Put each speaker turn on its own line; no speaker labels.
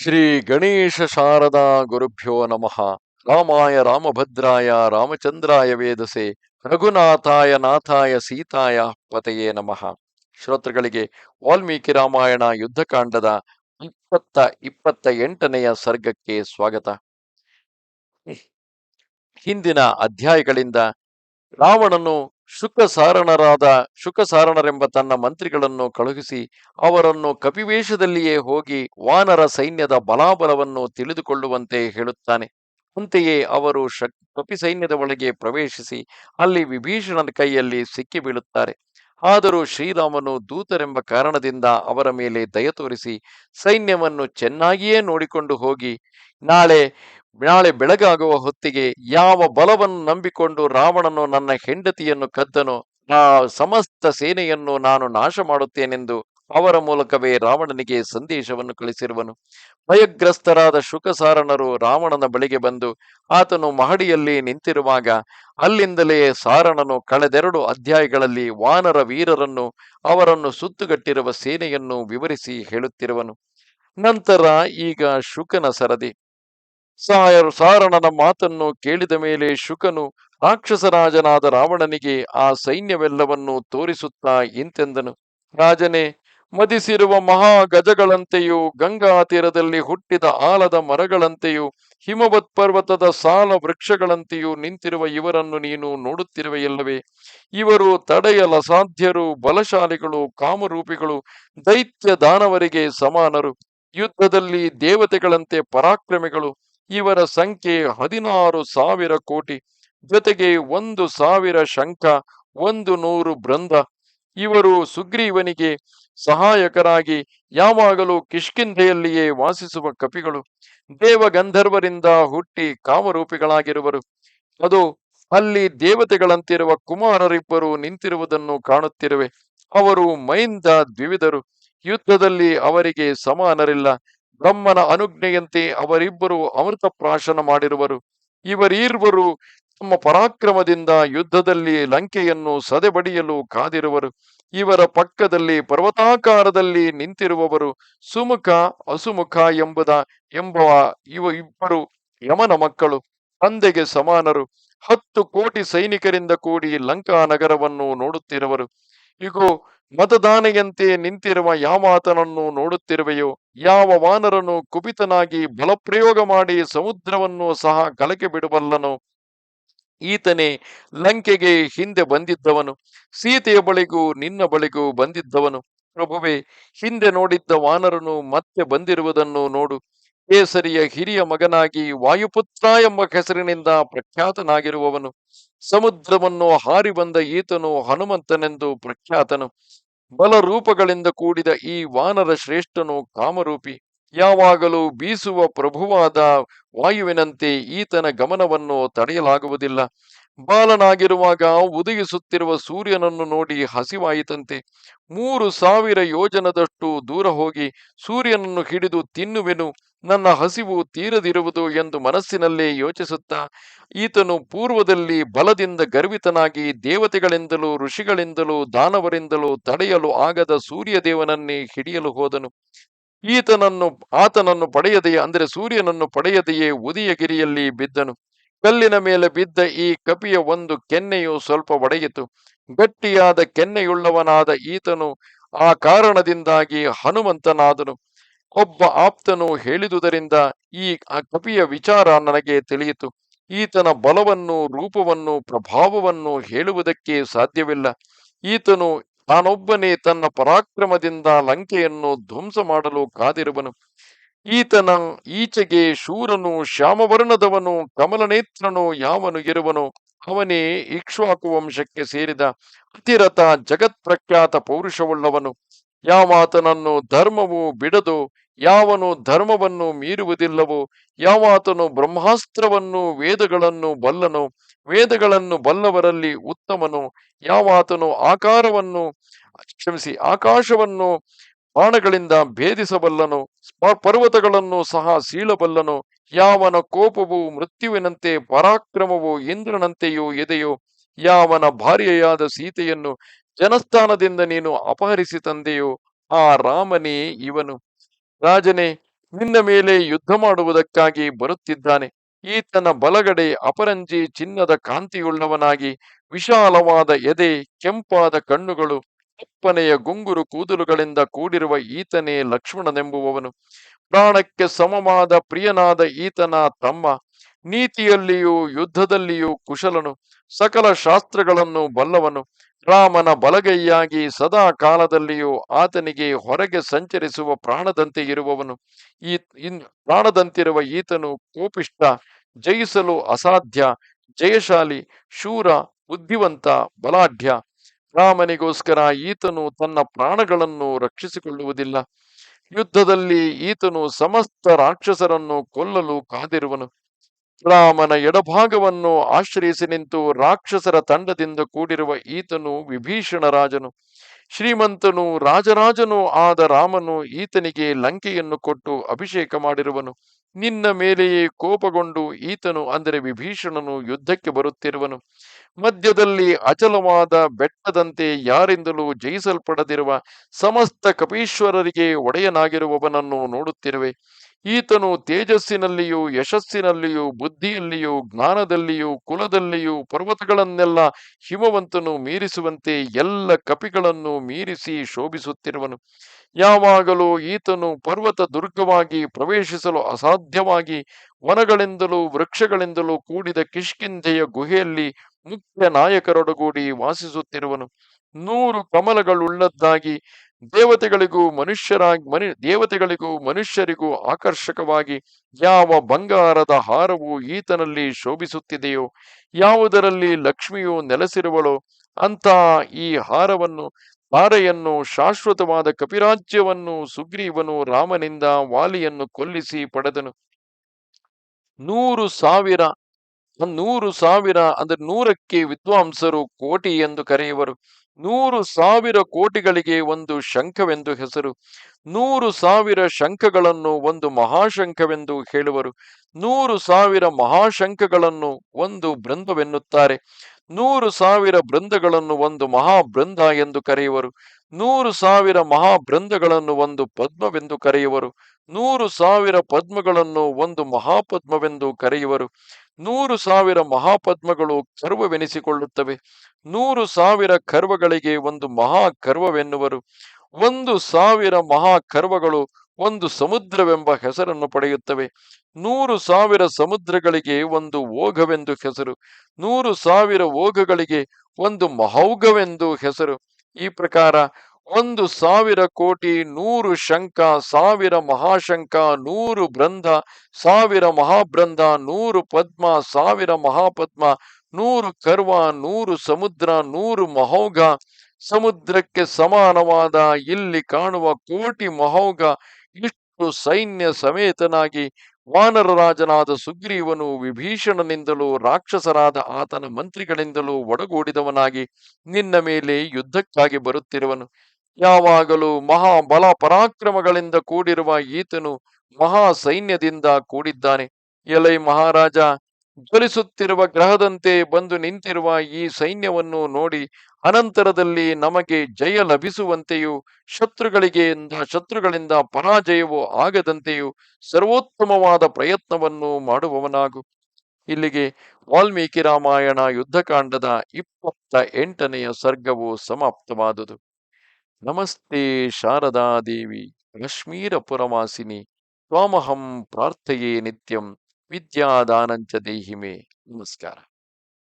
ಶ್ರೀ ಗಣೇಶ ಶಾರದಾ ಗುರುಭ್ಯೋ ನಮಃ. ರಾಮಾಯ ರಾಮಭದ್ರಾಯ ರಾಮಚಂದ್ರಾಯ ವೇದಸೆ ರಘುನಾಥಾಯ ನಾಥಾಯ ಸೀತಾಯ ಪತೆಯೇ ನಮಃ. ಶ್ರೋತೃಗಳಿಗೆ ವಾಲ್ಮೀಕಿ ರಾಮಾಯಣ ಯುದ್ಧಕಾಂಡದ ಇಪ್ಪತ್ತ ಇಪ್ಪತ್ತ ಎಂಟನೆಯ ಸರ್ಗಕ್ಕೆ ಸ್ವಾಗತ. ಹಿಂದಿನ ಅಧ್ಯಾಯಗಳಿಂದ ರಾವಣನು ಶುಕಸಾರಣರಾದ ಶುಕಸಾರಣರೆಂಬ ತನ್ನ ಮಂತ್ರಿಗಳನ್ನು ಕಳುಹಿಸಿ ಅವರನ್ನು ಕಪಿವೇಷದಲ್ಲಿಯೇ ಹೋಗಿ ವಾನರ ಸೈನ್ಯದ ಬಲಾಬಲವನ್ನು ತಿಳಿದುಕೊಳ್ಳುವಂತೆ ಹೇಳುತ್ತಾನೆ. ಅಂತೆಯೇ ಅವರು ಶ ಕಪಿ ಸೈನ್ಯದ ಒಳಗೆ ಪ್ರವೇಶಿಸಿ ಅಲ್ಲಿ ವಿಭೀಷಣನ ಕೈಯಲ್ಲಿ ಸಿಕ್ಕಿ ಬೀಳುತ್ತಾರೆ ಆದರೂ ಶ್ರೀರಾಮನು ದೂತರೆಂಬ ಕಾರಣದಿಂದ ಅವರ ಮೇಲೆ ದಯ ತೋರಿಸಿ ಸೈನ್ಯವನ್ನು ಚೆನ್ನಾಗಿಯೇ ನೋಡಿಕೊಂಡು ಹೋಗಿ, ನಾಳೆ ನಾಳೆ ಬೆಳಗಾಗುವ ಹೊತ್ತಿಗೆ ಯಾವ ಬಲವನ್ನು ನಂಬಿಕೊಂಡು ರಾವಣನು ನನ್ನ ಹೆಂಡತಿಯನ್ನು ಕದ್ದನೋ, ಆ ಸಮಸ್ತ ಸೇನೆಯನ್ನು ನಾನು ನಾಶ ಮಾಡುತ್ತೇನೆಂದು ಅವರ ಮೂಲಕವೇ ರಾವಣನಿಗೆ ಸಂದೇಶವನ್ನು ಕಳಿಸಿರುವನು. ಭಯಗ್ರಸ್ತರಾದ ಶುಕಸಾರಣರು ರಾವಣನ ಬಳಿಗೆ ಬಂದು ಆತನು ಮಹಡಿಯಲ್ಲಿ ನಿಂತಿರುವಾಗ ಅಲ್ಲಿಂದಲೇ ಸಾರಣನು ಕಳೆದೆರಡು ಅಧ್ಯಾಯಗಳಲ್ಲಿ ವಾನರ ವೀರರನ್ನು ಅವರನ್ನು ಸುತ್ತುಗಟ್ಟಿರುವ ಸೇನೆಯನ್ನು ವಿವರಿಸಿ ಹೇಳುತ್ತಿರುವನು. ನಂತರ ಈಗ ಶುಕನ ಸರದಿ. ಸಾಯರು ಸಾರಣನ ಮಾತನ್ನು ಕೇಳಿದ ಮೇಲೆ ಶುಕನು ರಾಕ್ಷಸರಾಜನಾದ ರಾವಣನಿಗೆ ಆ ಸೈನ್ಯವೆಲ್ಲವನ್ನು ತೋರಿಸುತ್ತಾ ಇಂತೆಂದನು. ರಾಜನೇ ಮದಿಸಿರುವ ಮಹಾ ಗಜಗಳಂತೆಯೂ ಗಂಗಾ ತೀರದಲ್ಲಿ ಹುಟ್ಟಿದ ಆಲದ ಮರಗಳಂತೆಯೂ, ಹಿಮವತ್ ಪರ್ವತದ ಸಾಲ ವೃಕ್ಷಗಳಂತೆಯೂ ನಿಂತಿರುವ ಇವರನ್ನು ನೀನು ನೋಡುತ್ತಿರುವೆಯಲ್ಲವೇ? ಇವರು ತಡೆಯಲ ಸಾಧ್ಯರು, ಬಲಶಾಲಿಗಳು, ಕಾಮರೂಪಿಗಳು, ದೈತ್ಯ ದಾನವರಿಗೆ ಸಮಾನರು. ಯುದ್ಧದಲ್ಲಿ ದೇವತೆಗಳಂತೆ ಪರಾಕ್ರಮಿಗಳು. ಇವರ ಸಂಖ್ಯೆ ಹದಿನಾರು ಸಾವಿರ ಕೋಟಿ. ಜೊತೆಗೆ ಒಂದು ಸಾವಿರ ಶಂಖ, ಒಂದು ನೂರು ಬೃಂದ. ಇವರು ಸುಗ್ರೀವನಿಗೆ ಸಹಾಯಕರಾಗಿ ಯಾವಾಗಲೂ ಕಿಷ್ಕಿಂಧೆಯಲ್ಲಿಯೇ ವಾಸಿಸುವ ಕಪಿಗಳು ದೇವಗಂಧರ್ವರಿಂದ ಹುಟ್ಟಿ ಕಾಮರೂಪಿಗಳಾಗಿರುವರು. ಅದು ಅಲ್ಲಿ ದೇವತೆಗಳಂತಿರುವ ಕುಮಾರರಿಬ್ಬರು ನಿಂತಿರುವುದನ್ನು ಕಾಣುತ್ತಿರುವೆ. ಅವರು ಮೈಂದ ದ್ವಿವಿಧರು ಯುದ್ಧದಲ್ಲಿ ಅವರಿಗೆ ಸಮಾನರಿಲ್ಲ. ಬ್ರಹ್ಮನ ಅನುಜ್ಞೆಯಂತೆ ಅವರಿಬ್ಬರು ಅಮೃತ ಪ್ರಾಶನ ಮಾಡಿರುವರು. ಇವರೀರ್ವರು ತಮ್ಮ ಪರಾಕ್ರಮದಿಂದ ಯುದ್ಧದಲ್ಲಿ ಲಂಕೆಯನ್ನು ಸದೆಬಡಿಯಲು ಕಾದಿರುವರು. ಇವರ ಪಕ್ಕದಲ್ಲಿ ಪರ್ವತಾಕಾರದಲ್ಲಿ ನಿಂತಿರುವವರು ಸುಮುಖ, ಅಸುಮುಖ ಎಂಬುದ ಎಂಬ ಇವ ಇಬ್ಬರು ಯಮನ ಮಕ್ಕಳು. ತಂದೆಗೆ ಸಮಾನರು. ಹತ್ತು ಕೋಟಿ ಸೈನಿಕರಿಂದ ಕೂಡಿ ಲಂಕಾ ನಗರವನ್ನು ನೋಡುತ್ತಿರುವರು. ಇಗೋ, ಮತದಾನೆಯಂತೆ ನಿಂತಿರುವ ಯಾವಾತನನ್ನು ನೋಡುತ್ತಿರುವೆಯೋ, ಯಾವ ವಾನರನ್ನು ಕುಪಿತನಾಗಿ ಬಲಪ್ರಯೋಗ ಮಾಡಿ ಸಮುದ್ರವನ್ನು ಸಹ ಕಲಕೆ ಬಿಡಬಲ್ಲನು ಈತನೇ ಲಂಕೆಗೆ ಹಿಂದೆ ಬಂದಿದ್ದವನು, ಸೀತೆಯ ಬಳಿಗೂ ನಿನ್ನ ಬಳಿಗೂ ಬಂದಿದ್ದವನು. ಪ್ರಭುವೆ, ಹಿಂದೆ ನೋಡಿದ್ದ ವಾನರನು ಮತ್ತೆ ಬಂದಿರುವುದನ್ನು ನೋಡು. ಕೇಸರಿಯ ಹಿರಿಯ ಮಗನಾಗಿ ವಾಯುಪುತ್ರ ಎಂಬ ಹೆಸರಿನಿಂದ ಪ್ರಖ್ಯಾತನಾಗಿರುವವನು. ಸಮುದ್ರವನ್ನು ಹಾರಿ ಬಂದ ಈತನು ಹನುಮಂತನೆಂದು ಪ್ರಖ್ಯಾತನು. ಬಲರೂಪಗಳಿಂದ ಕೂಡಿದ ಈ ವಾನರ ಶ್ರೇಷ್ಠನು ಕಾಮರೂಪಿ. ಯಾವಾಗಲೂ ಬೀಸುವ ಪ್ರಭುವಾದ ವಾಯುವಿನಂತೆ ಈತನ ಗಮನವನ್ನು ತಡೆಯಲಾಗುವುದಿಲ್ಲ. ಬಾಲನಾಗಿರುವಾಗ ಉದಯಿಸುತ್ತಿರುವ ಸೂರ್ಯನನ್ನು ನೋಡಿ ಹಸಿವಾಯಿತಂತೆ. ಮೂರು ಸಾವಿರ ಯೋಜನದಷ್ಟು ದೂರ ಹೋಗಿ ಸೂರ್ಯನನ್ನು ಹಿಡಿದು ತಿನ್ನುವೆನು. ನನ್ನ ಹಸಿವು ತೀರದಿರುವುದು ಎಂದು ಮನಸ್ಸಿನಲ್ಲೇ ಯೋಚಿಸುತ್ತಾ, ಈತನು ಪೂರ್ವದಲ್ಲಿ ಬಲದಿಂದ ಗರ್ವಿತನಾಗಿ ದೇವತೆಗಳಿಂದಲೂ ಋಷಿಗಳಿಂದಲೂ ದಾನವರಿಂದಲೂ ತಡೆಯಲು ಆಗದ ಸೂರ್ಯದೇವನನ್ನೇ ಹಿಡಿಯಲು ಹೋದನು. ಈತನನ್ನು, ಆತನನ್ನು ಪಡೆಯದೆಯೇ? ಅಂದರೆ ಸೂರ್ಯನನ್ನು ಪಡೆಯದೆಯೇ? ಉದಯಗಿರಿಯಲ್ಲಿ ಬಿದ್ದನು. ಕಲ್ಲಿನ ಮೇಲೆ ಬಿದ್ದ ಈ ಕಪಿಯ ಒಂದು ಕೆನ್ನೆಯು ಸ್ವಲ್ಪ ಒಡೆಯಿತು. ಗಟ್ಟಿಯಾದ ಕೆನ್ನೆಯುಳ್ಳವನಾದ ಈತನು ಆ ಕಾರಣದಿಂದಾಗಿ ಹನುಮಂತನಾದನು. ಒಬ್ಬ ಆಪ್ತನು ಹೇಳಿದುದರಿಂದ ಈ ಕಪಿಯ ವಿಚಾರ ನನಗೆ ತಿಳಿಯಿತು. ಈತನ ಬಲವನ್ನು, ರೂಪವನ್ನು, ಪ್ರಭಾವವನ್ನು ಹೇಳುವುದಕ್ಕೆ ಸಾಧ್ಯವಿಲ್ಲ. ಈತನು ತಾನೊಬ್ಬನೇ ತನ್ನ ಪರಾಕ್ರಮದಿಂದ ಲಂಕೆಯನ್ನು ಧ್ವಂಸ ಮಾಡಲು ಕಾದಿರುವನು. ಈತನ ಈಚೆಗೆ ಶೂರನು, ಶ್ಯಾಮವರ್ಣದವನು, ಕಮಲನೇತ್ರನು ಯಾವನು ಇರುವನು? ಅವನೇ ಇಕ್ಷ್ವಾಕು ವಂಶಕ್ಕೆ ಸೇರಿದ ಅತಿರಥ ಜಗತ್ಪ್ರಖ್ಯಾತ ಪೌರುಷವುಳ್ಳವನು. ಯಾವಾತನನ್ನು ಧರ್ಮವು ಬಿಡದು, ಯಾವನು ಧರ್ಮವನ್ನು ಮೀರುವುದಿಲ್ಲವೋ, ಯಾವಾತನು ಬ್ರಹ್ಮಾಸ್ತ್ರವನ್ನು, ವೇದಗಳನ್ನು ಬಲ್ಲನು. ವೇದಗಳನ್ನು ಬಲ್ಲವರಲ್ಲಿ ಉತ್ತಮನು, ಯಾವಾತನು ಆಕಾರವನ್ನು ಕ್ಷಮಿಸಿ, ಆಕಾಶವನ್ನು ಬಾಣಗಳಿಂದ ಭೇದಿಸಬಲ್ಲನು ಪರ್ವತಗಳನ್ನು ಸಹ ಸೀಳಬಲ್ಲನು. ಯಾವನ ಕೋಪವು ಮೃತ್ಯುವಿನಂತೆ, ಪರಾಕ್ರಮವು ಇಂದ್ರನಂತೆಯೂ ಎದೆಯೋ ಯಾವನ ಭಾರ್ಯೆಯಾದ ಸೀತೆಯನ್ನು ಜನಸ್ಥಾನದಿಂದ ನೀನು ಅಪಹರಿಸಿ ತಂದೆಯೋ, ಆ ರಾಮನೇ ಇವನು. ರಾಜನೇ, ನಿನ್ನ ಮೇಲೆ ಯುದ್ಧ ಮಾಡುವುದಕ್ಕಾಗಿ ಬರುತ್ತಿದ್ದಾನೆ. ಈತನ ಬಲಗಡೆ ಅಪರಂಜಿ ಚಿನ್ನದ ಕಾಂತಿಯುಳ್ಳವನಾಗಿ ವಿಶಾಲವಾದ ಎದೆ, ಕೆಂಪಾದ ಕಣ್ಣುಗಳು ಅಪ್ಪನೆಯ ಗುಂಗುರು ಕೂದಲುಗಳಿಂದ ಕೂಡಿರುವ ಈತನೇ ಲಕ್ಷ್ಮಣನೆಂಬುವವನು. ಪ್ರಾಣಕ್ಕೆ ಸಮವಾದ ಪ್ರಿಯನಾದ ಈತನ ತಮ್ಮ ನೀತಿಯಲ್ಲಿಯೂ ಯುದ್ಧದಲ್ಲಿಯೂ ಕುಶಲನು. ಸಕಲ ಶಾಸ್ತ್ರಗಳನ್ನು ಬಲ್ಲವನು. ರಾಮನ ಬಲಗೈಯಾಗಿ ಸದಾ ಕಾಲದಲ್ಲಿಯೂ ಆತನಿಗೆ ಹೊರಗೆ ಸಂಚರಿಸುವ ಪ್ರಾಣದಂತೆ ಇರುವವನು. ಈ ಪ್ರಾಣದಂತಿರುವ ಈತನು ಕೋಪಿಷ್ಟ ಜಯಿಸಲು ಅಸಾಧ್ಯ, ಜಯಶಾಲಿ, ಶೂರ, ಬುದ್ಧಿವಂತ, ಬಲಾಢ್ಯ. ರಾಮನಿಗೋಸ್ಕರ ಈತನು ತನ್ನ ಪ್ರಾಣಗಳನ್ನು ರಕ್ಷಿಸಿಕೊಳ್ಳುವುದಿಲ್ಲ. ಯುದ್ಧದಲ್ಲಿ ಈತನು ಸಮಸ್ತ ರಾಕ್ಷಸರನ್ನು ಕೊಲ್ಲಲು ಕಾದಿರುವನು. ರಾಮನ ಎಡಭಾಗವನ್ನು ಆಶ್ರಯಿಸಿ ನಿಂತು ರಾಕ್ಷಸರ ತಂಡದಿಂದ ಕೂಡಿರುವ ಈತನು ವಿಭೀಷಣ ರಾಜನು. ಶ್ರೀಮಂತನು ರಾಜರಾಜನು ಆದ ರಾಮನು ಈತನಿಗೆ ಲಂಕೆಯನ್ನು ಕೊಟ್ಟು ಅಭಿಷೇಕ ಮಾಡಿರುವನು. ನಿನ್ನ ಮೇಲೆಯೇ ಕೋಪಗೊಂಡು ಈತನು ಅಂದರೆ ವಿಭೀಷಣನು ಯುದ್ಧಕ್ಕೆ ಬರುತ್ತಿರುವನು. ಮಧ್ಯದಲ್ಲಿ ಅಚಲವಾದ ಬೆಟ್ಟದಂತೆ ಯಾರಿಂದಲೂ ಜಯಿಸಲ್ಪಡದಿರುವ ಸಮಸ್ತ ಕಪೀಶ್ವರರಿಗೆ ಒಡೆಯನಾಗಿರುವವನನ್ನು ನೋಡುತ್ತಿರುವೆ. ಈತನು ತೇಜಸ್ಸಿನಲ್ಲಿಯೂ, ಯಶಸ್ಸಿನಲ್ಲಿಯೂ, ಬುದ್ಧಿಯಲ್ಲಿಯೂ, ಜ್ಞಾನದಲ್ಲಿಯೂ, ಕುಲದಲ್ಲಿಯೂ ಪರ್ವತಗಳನ್ನೆಲ್ಲ ಹಿಮವಂತನು ಮೀರಿಸುವಂತೆ ಎಲ್ಲ ಕಪಿಗಳನ್ನು ಮೀರಿಸಿ ಶೋಭಿಸುತ್ತಿರುವನು. ಯಾವಾಗಲೂ ಈತನು ಪರ್ವತ ದುರ್ಗವಾಗಿ ಪ್ರವೇಶಿಸಲು ಅಸಾಧ್ಯವಾಗಿ ವನಗಳಿಂದಲೂ ವೃಕ್ಷಗಳಿಂದಲೂ ಕೂಡಿದ ಕಿಷ್ಕಿಂಧೆಯ ಗುಹೆಯಲ್ಲಿ ಮುಖ್ಯ ನಾಯಕರೊಡಗೂಡಿ ವಾಸಿಸುತ್ತಿರುವನು. ನೂರು ಕಮಲಗಳುಳ್ಳದ್ದಾಗಿ ದೇವತೆಗಳಿಗೂ ಮನುಷ್ಯರಾಗಿ, ಮನು, ದೇವತೆಗಳಿಗೂ ಮನುಷ್ಯರಿಗೂ ಆಕರ್ಷಕವಾಗಿ ಯಾವ ಬಂಗಾರದ ಹಾರವು ಈತನಲ್ಲಿ ಶೋಭಿಸುತ್ತಿದೆಯೋ, ಯಾವುದರಲ್ಲಿ ಲಕ್ಷ್ಮಿಯು ನೆಲೆಸಿರುವಳೋ ಅಂತ ಈ ಹಾರವನ್ನು ತಾರೆಯನ್ನು ಶಾಶ್ವತವಾದ ಕಪಿರಾಜ್ಯವನ್ನು, ಸುಗ್ರೀವನು ರಾಮನಿಂದ ವಾಲಿಯನ್ನು ಕೊಲ್ಲಿಸಿ ಪಡೆದನು. ನೂರು ಸಾವಿರ ನೂರು ಸಾವಿರ ಅಂದರೆ ನೂರಕ್ಕೆ ವಿದ್ವಾಂಸರು ಕೋಟಿ ಎಂದು ಕರೆಯುವರು. ನೂರು ಸಾವಿರ ಕೋಟಿಗಳಿಗೆ ಒಂದು ಶಂಖವೆಂದು ಹೆಸರು. ನೂರು ಸಾವಿರ ಶಂಖಗಳನ್ನು ಒಂದು ಮಹಾಶಂಖವೆಂದು ಹೇಳುವರು. ನೂರು ಸಾವಿರ ಮಹಾಶಂಖಗಳನ್ನು ಒಂದು ಬೃಂದವೆನ್ನುತ್ತಾರೆ ನೂರು ಸಾವಿರ ಬೃಂದಗಳನ್ನು ಒಂದು ಮಹಾಬೃಂದ ಎಂದು ಕರೆಯುವರು. ನೂರು ಸಾವಿರ ಮಹಾಬೃಂದಗಳನ್ನು ಒಂದು ಪದ್ಮವೆಂದು ಕರೆಯುವರು. ನೂರು ಸಾವಿರ ಪದ್ಮಗಳನ್ನು ಒಂದು ಮಹಾಪದ್ಮವೆಂದು ಕರೆಯುವರು. ನೂರು ಸಾವಿರ ಮಹಾಪದ್ಮಗಳು ಕರ್ವವೆನಿಸಿಕೊಳ್ಳುತ್ತವೆ. ನೂರು ಸಾವಿರ ಕರ್ವಗಳಿಗೆ ಒಂದು ಮಹಾ ಕರ್ವವೆನ್ನುವರು ಒಂದು ಸಾವಿರ ಮಹಾ ಕರ್ವಗಳು ಒಂದು ಸಮುದ್ರವೆಂಬ ಹೆಸರನ್ನು ಪಡೆಯುತ್ತವೆ. ನೂರು ಸಾವಿರ ಸಮುದ್ರಗಳಿಗೆ ಒಂದು ಓಘವೆಂದು ಹೆಸರು. ನೂರು ಸಾವಿರ ಓಘಗಳಿಗೆ ಒಂದು ಮಹೌಘವೆಂದು ಹೆಸರು. ಈ ಪ್ರಕಾರ ಒಂದು ಸಾವಿರ ಕೋಟಿ ನೂರು ಶಂಕ ಸಾವಿರ ಮಹಾಶಂಕ ನೂರು ಬೃಂದ ಸಾವಿರ ಮಹಾಬೃಂದ ನೂರು ಪದ್ಮ, ಸಾವಿರ ಮಹಾಪದ್ಮ, ನೂರು ಕರ್ವ, ನೂರು ಸಮುದ್ರ, ನೂರು ಮಹೌಘ. ಸಮುದ್ರಕ್ಕೆ ಸಮಾನವಾದ ಇಲ್ಲಿ ಕಾಣುವ ಕೋಟಿ ಮಹೌಘ. ಇಷ್ಟು ಸೈನ್ಯ ಸಮೇತನಾಗಿ ವಾನರ ರಾಜನಾದ ಸುಗ್ರೀವನು ವಿಭೀಷಣನಿಂದಲೂ ರಾಕ್ಷಸರಾದ ಆತನ ಮಂತ್ರಿಗಳಿಂದಲೂ ಒಡಗೂಡಿದವನಾಗಿ ನಿನ್ನ ಮೇಲೆ ಯುದ್ಧಕ್ಕಾಗಿ ಬರುತ್ತಿರುವನು. ಯಾವಾಗಲೂ ಮಹಾ ಬಲ ಪರಾಕ್ರಮಗಳಿಂದ ಕೂಡಿರುವ ಈತನು ಮಹಾ ಸೈನ್ಯದಿಂದ ಕೂಡಿದ್ದಾನೆ. ಎಲೈ ಮಹಾರಾಜ ಜ್ವಲಿಸುತ್ತಿರುವ ಗ್ರಹದಂತೆ ಬಂದು ನಿಂತಿರುವ ಈ ಸೈನ್ಯವನ್ನು ನೋಡಿ ಅನಂತರದಲ್ಲಿ ನಮಗೆ ಜಯ ಲಭಿಸುವಂತೆಯೂ, ಶತ್ರುಗಳಿಗೆ ಶತ್ರುಗಳಿಂದ ಪರಾಜಯವು ಆಗದಂತೆಯೂ ಸರ್ವೋತ್ತಮವಾದ ಪ್ರಯತ್ನವನ್ನು ಮಾಡುವವನಾಗು. ಇಲ್ಲಿಗೆ ವಾಲ್ಮೀಕಿ ರಾಮಾಯಣ ಯುದ್ಧಕಾಂಡದ ಇಪ್ಪತ್ತ ಎಂಟನೆಯ ಸರ್ಗವು ಸಮಾಪ್ತವಾದುದು. ನಮಸ್ತೆ ಶಾರದಾ ದೇವಿ ಪುರವಾಸಿನಿ ತ್ವಾಮಹಂ ಪ್ರಾರ್ಥೆಯೇ ನಿತ್ಯಂ, ವಿದ್ಯಾದಾನಂಚ ದೇಹಿಮೆ. ನಮಸ್ಕಾರ.